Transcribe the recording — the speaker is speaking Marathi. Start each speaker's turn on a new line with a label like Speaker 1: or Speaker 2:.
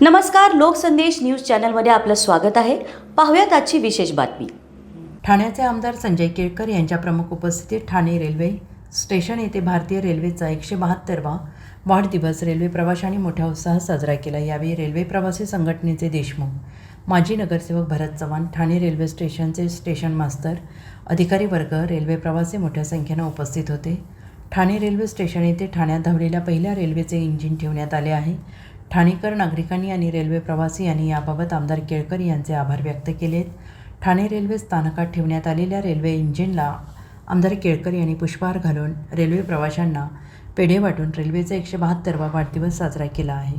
Speaker 1: नमस्कार लोकसंदेश न्यूज चॅनलमध्ये आपलं स्वागत आहे. पाहूयात आजची विशेष बातमी.
Speaker 2: ठाण्याचे आमदार संजय केळकर यांच्या प्रमुख उपस्थितीत ठाणे रेल्वे स्टेशन येथे भारतीय रेल्वेचा एकशे बहात्तरवा वाढदिवस रेल्वे प्रवाशांनी मोठ्या उत्साहात साजरा केला. यावेळी रेल्वे प्रवासी संघटनेचे देशमुख माजी नगरसेवक भरत चव्हाण ठाणे रेल्वे स्टेशनचे स्टेशन मास्तर अधिकारी वर्ग रेल्वे प्रवासी मोठ्या संख्येनं उपस्थित होते. ठाणे रेल्वे स्टेशन येथे ठाण्यात धावलेल्या पहिल्या रेल्वेचे इंजिन ठेवण्यात आले आहे. ठाणेकर नागरिकांनी आणि रेल्वे प्रवासी यांनी याबाबत आमदार केळकर यांचे आभार व्यक्त केलेत. ठाणे रेल्वे स्थानकात ठेवण्यात आलेल्या रेल्वे इंजिनला आमदार केळकर यांनी पुष्पहार घालून रेल्वे प्रवाशांना पेढे वाटून रेल्वेचा एकशे बहात्तरवा वाढदिवस साजरा केला आहे.